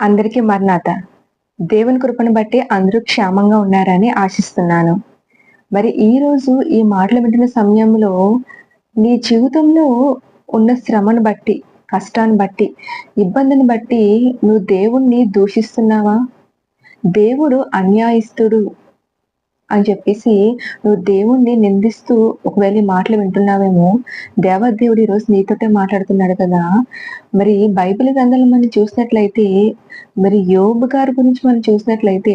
అందరికీ మర్నాథ దేవుని కృపను బట్టి అందరూ క్షేమంగా ఉన్నారని ఆశిస్తున్నాను. మరి ఈరోజు ఈ మాటలు వింటున్న సమయంలో నీ జీవితంలో ఉన్న శ్రమను బట్టి కష్టాన్ని బట్టి ఇబ్బందిని బట్టి నువ్వు దేవుణ్ణి దూషిస్తున్నావా? దేవుడు అన్యాయస్తుడు. అని చెప్పేసి నువ్వు దేవుణ్ణి నిందిస్తూ ఒకవేళ ఈ మాటలు వింటున్నావేమో దేవదేవుడు ఈరోజు నీతోటే మాట్లాడుతున్నాడు కదా. మరి బైబిల్ గ్రంథాలు మనం చూసినట్లయితే మరి యోబు గారి గురించి మనం చూసినట్లయితే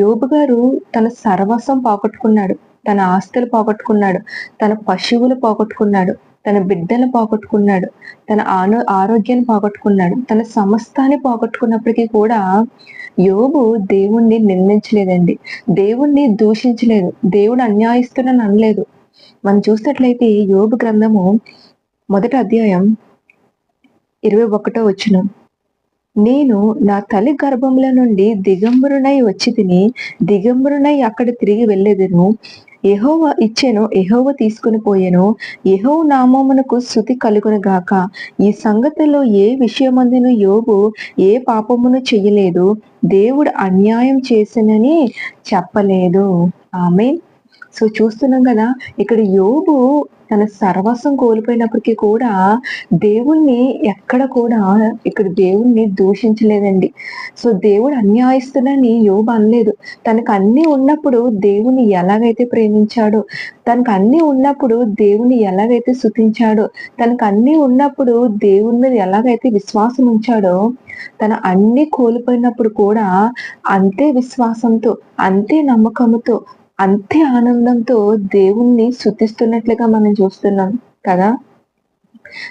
యోబు గారు తన సర్వస్వం పోగొట్టుకున్నాడు తన ఆస్తులు పోగొట్టుకున్నాడు తన పశువులు పోగొట్టుకున్నాడు. తన బిడ్డలు పోగొట్టుకున్నాడు. తన ఆనో ఆరోగ్యాన్ని పోగొట్టుకున్నాడు. తన సమస్తాన్ని పోగొట్టుకున్నప్పటికీ కూడా యోబు దేవుణ్ణి నిందించలేదండి. దేవుణ్ణి దూషించలేదు. దేవుడు అన్యాయిస్తున్నాను అనలేదు. మనం చూసినట్లయితే యోగు గ్రంథము మొదటి అధ్యాయం ఇరవై ఒకటో వచ్చిన నేను నా తల్లి గర్భముల నుండి దిగంబరునై వచ్చి తిని దిగంబరునై అక్కడ తిరిగి వెళ్ళేదను. ఎహోవ ఇచ్చెను ఎహోవ తీసుకుని పోయెను. ఎహో నామమునకు శృతి కలుగును గాక. ఈ సంగతిలో ఏ విషయమందును యోబు ఏ పాపమును చెయ్యలేదు. దేవుడు అన్యాయం చేసినని చెప్పలేదు. ఆమె సో చూస్తున్నాం కదా ఇక్కడ యోబు తన సర్వస్వం కోల్పోయినప్పటికీ కూడా దేవుణ్ణి ఎక్కడ కూడా ఇక్కడ దేవుణ్ణి దూషించలేదండి. సో దేవుడు అన్యాయిస్తుడని యోబు అనలేదు. తనకు అన్ని ఉన్నప్పుడు దేవుని ఎలాగైతే ప్రేమించాడో తనకు అన్ని ఉన్నప్పుడు దేవుని ఎలాగైతే శుతించాడో తనకు అన్ని ఉన్నప్పుడు దేవుని మీద ఎలాగైతే విశ్వాసం ఉంచాడో తన అన్ని కోల్పోయినప్పుడు కూడా అంతే విశ్వాసంతో అంతే నమ్మకంతో అంతే ఆనందంతో దేవుణ్ణి శుతిస్తున్నట్లుగా మనం చూస్తున్నాం కదా?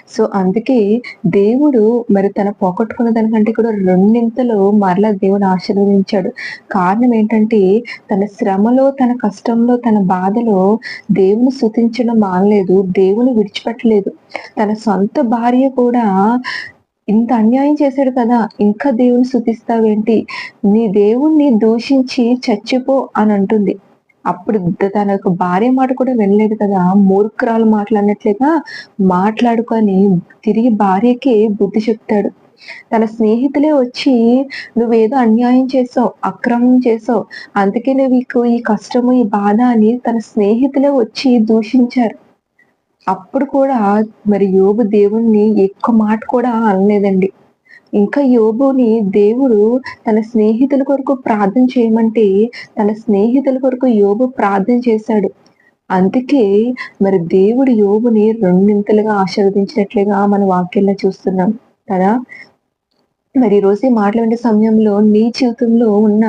సో అందుకే దేవుడు మరి తన పోగొట్టుకున్న దానికంటే కూడా రెండింతలు మరలా దేవుడు ఆశీర్వదించాడు. కారణం ఏంటంటే తన శ్రమలో తన కష్టంలో తన బాధలో దేవుని శుతించడం మానలేదు దేవుని విడిచిపెట్టలేదు. తన సొంత భార్య కూడా ఇంత అన్యాయం చేశాడు కదా ఇంకా దేవుని శుతిస్తావేంటి? నీ దేవుణ్ణి దూషించి చచ్చిపో అని అంటుంది. అప్పుడు తన యొక్క భార్య మాట కూడా వినలేదు కదా. మూర్ఖురాలు మాట్లాడినట్లుగా మాట్లాడుకొని తిరిగి భార్యకి బుద్ధి చెప్తాడు. తన స్నేహితులే వచ్చి నువ్వేదో అన్యాయం చేసావు అక్రమం చేసావు. అందుకే నీకు ఈ కష్టము ఈ బాధ అని తన స్నేహితులే వచ్చి దూషించారు. అప్పుడు కూడా మరి యోగు దేవుణ్ణి ఎక్కువ మాట కూడా అనలేదండి. ఇంకా యోబుని దేవుడు తన స్నేహితుల కొరకు ప్రార్థన చేయమంటే తన స్నేహితుల కొరకు యోబు ప్రార్థన చేశాడు. అందుకే మరి దేవుడు యోబుని రెండింతలుగా ఆశీర్వదించినట్లుగా మన వాక్యంలో చూస్తున్నాం. కదా? మరి ఈ మాట్లాడే సమయంలో నీ జీవితంలో ఉన్న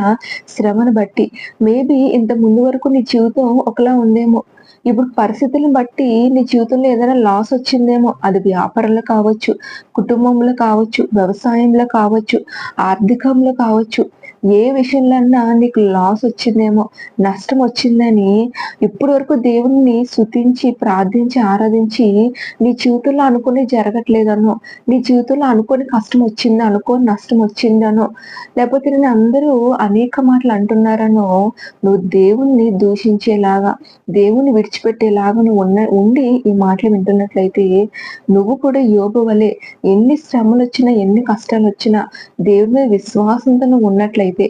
శ్రమను బట్టి మేబీ ఇంత ముందు వరకు నీ జీవితం ఒకలా ఉందేమో. ఇప్పుడు పరిస్థితులను బట్టి నీ జీవితంలో ఏదైనా లాస్ వచ్చిందేమో అది వ్యాపారంలో కావచ్చు కుటుంబంలో కావచ్చు వ్యవసాయంలో కావచ్చు ఆర్థికంలో కావచ్చు ఏ విషయంలో నీకు లాస్ వచ్చిందేమో నష్టం వచ్చిందని ఇప్పటి వరకు దేవుణ్ణి శుతించి ప్రార్థించి ఆరాధించి నీ జీవితంలో అనుకుని జరగట్లేదనో నీ జీవితంలో అనుకోని కష్టం వచ్చింది అనుకోని నష్టం వచ్చిందనో లేకపోతే నేను అందరూ అనేక మాటలు అంటున్నారనో నువ్వు దేవుణ్ణి దూషించేలాగా దేవుణ్ణి విడిచిపెట్టేలాగా నువ్వు ఉన్న ఉండి ఈ మాటలు వింటున్నట్లయితే నువ్వు కూడా యోగు వలె ఎన్ని శ్రమలు వచ్చినా ఎన్ని కష్టాలు వచ్చినా దేవుని మీద విశ్వాసంతో నువ్వు ఉన్నట్లయితే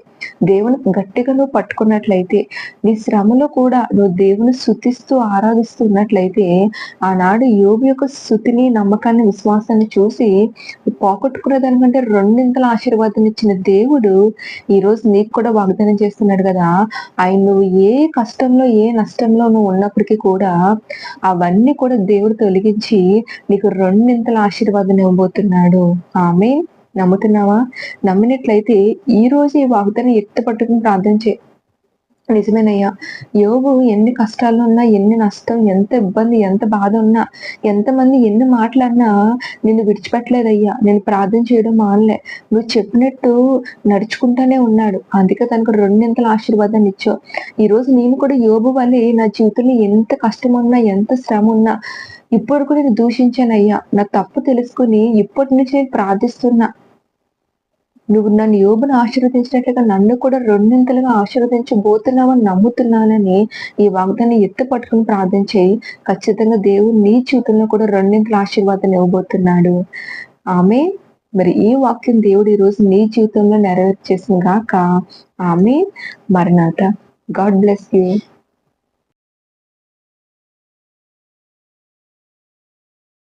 దేవుని గట్టిగా నువ్వు పట్టుకున్నట్లయితే నీ శ్రమలో కూడా నువ్వు దేవుని శుతిస్తూ ఆరాధిస్తున్నట్లయితే ఆనాడు యోగు యొక్క శుతిని నమ్మకాన్ని విశ్వాసాన్ని చూసి పోగొట్టుకున్న దానికంటే రెండింతల ఆశీర్వాదం ఇచ్చిన దేవుడు ఈ రోజు నీకు కూడా వాగ్దానం చేస్తున్నాడు కదా. ఆయన నువ్వు ఏ కష్టంలో ఏ నష్టంలో నువ్వు ఉన్నప్పటికీ కూడా అవన్నీ కూడా దేవుడు తొలగించి నీకు రెండింతల ఆశీర్వాదం ఇవ్వబోతున్నాడు. ఆమె నమ్ముతున్నావా? నమ్మినట్లయితే ఈ రోజు ఈ వాగ్దాన్ని ఎత్తు పట్టుకుని ప్రార్థన చే నిజమేనయ్యా. యోగు ఎన్ని కష్టాలు ఉన్నా ఎన్ని నష్టం ఎంత ఇబ్బంది ఎంత బాధ ఉన్నా ఎంతమంది ఎన్ని మాట్లాడినా నిన్ను విడిచిపెట్టలేదయ్యా. నేను ప్రార్థన చేయడం మానలే. నువ్వు చెప్పినట్టు నడుచుకుంటానే ఉన్నాడు. అందుకే తనకు రెండింతల ఆశీర్వాదాన్ని ఇచ్చావు. ఈరోజు నేను కూడా యోగు వల్లే నా జీవితంలో ఎంత కష్టం ఉన్నా ఎంత శ్రమ ఉన్నా ఇప్పుడు కూడా నేను దూషించానయ్యా. నా తప్పు తెలుసుకుని ఇప్పటి నుంచి నేను ప్రార్థిస్తున్నా. నువ్వు నన్ను యోబును ఆశీర్వదించినట్లుగా నన్ను కూడా రెండింతలుగా ఆశీర్వదించబోతున్నావని నమ్ముతున్నానని ఈ వాగ్దాన్ని ఎత్తు పట్టుకుని ప్రార్థన చేయి. ఖచ్చితంగా దేవుడు నీ జీవితంలో కూడా రెండింతల ఆశీర్వాదాన్ని ఇవ్వబోతున్నాడు. ఆమె మరి ఈ వాక్యం దేవుడు ఈ రోజు నీ జీవితంలో నెరవేర్చేసింది గాక. ఆమె మరణాత. God bless you.